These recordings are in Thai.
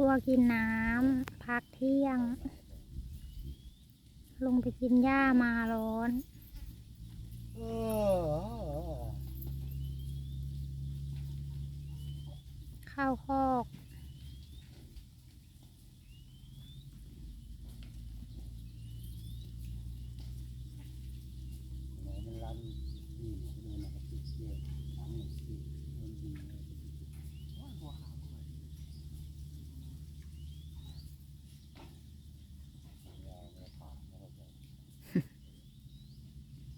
วัวกินน้ำพักเที่ยง ลงไปกินหญ้ามาร้อนเข้าคอก ไหนมันรันนี่นี่นะครับติดเชือกทั้งหมดติดมันดีเลยยาวเลยผ่านนะครับผม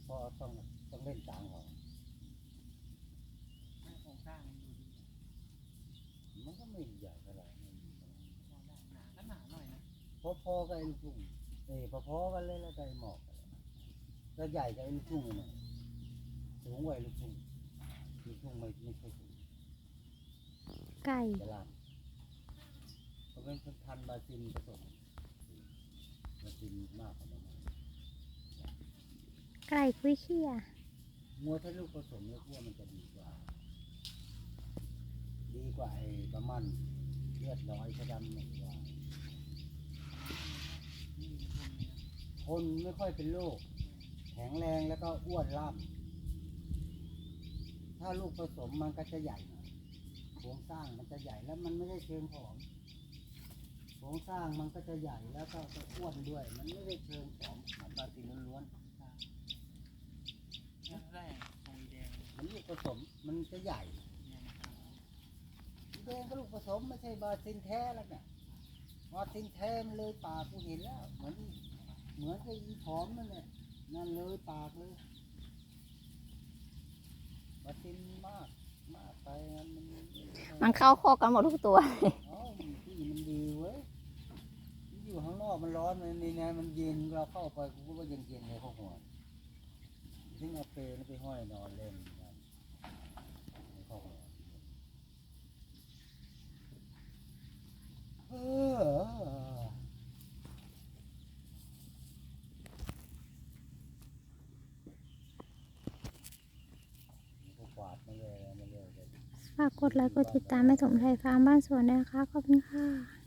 เพราะต้องต้องเล่นกลางหอ มันก็ไม่ใหญ่เท่าไหร่พอพอๆกับไอ้ลูกทุ่งเอ้ยพอพอๆกันเลยแล้วก็ไอ้หมอกก็ใหญ่กับไอ้ลูกทุ่งเลยนะสูงกว่าไอ้ลูกทุ่งลูกทุ่งไม่ไม่ใช่สูงไก่ตลาดเขาเป็นพันธุ์บราซิลผสมบราซิลมากกว่านั้นไก่กุ้ยเชี่ยงัวถ้าลูกผสมเนี่ยพวกมันจะดีกว่า ดีกว่าไอ้ ประมันเลือดร้อยกระดำเนี่ยกว่าคนไม่ค่อยเป็นโรคแข็งแรงแล้วก็อ้วนล่ำถ้าลูกผสมมันก็จะใหญ่หน่อยโครงสร้างมันจะใหญ่แล้วมันไม่ได้เชิงผอมโครงสร้างมันก็จะใหญ่แล้วก็จะอ้วนด้วย มันไม่ได้เชิงผอมเหมือนบาซิลล้วนๆมันลูกผสมมันจะใหญ่ แดงก็ลูกผสมไม่ใช่บาซินแท้แล้วเนี่ยบาซินแท้มันเลยปากกูเห็นแล้ว เหมือนเหมือนกับอีผอมนั่นแหละนั่นเลยปากเลยบาซินมากมากไปมันมันมันเข้าคอกกันหมดทุกตัวอ๋อที่มันดีเว้ยมันอยู่ข้างนอกมันร้อนมันนี่นะมันเย็นเราเข้าไปกูก็ว่าเย็นเย็นๆเลยข้าหัวถึงเอาเปรย์ไปห้อยนอนเล่นกันไม่เข้าหัว เออ ก็กวาดมาเยมาเลย ฝากกดไลค์กดติดตามให้สมไทยฟาร์มบ้านสวนด้วยนะคะขอบคุณค่ะ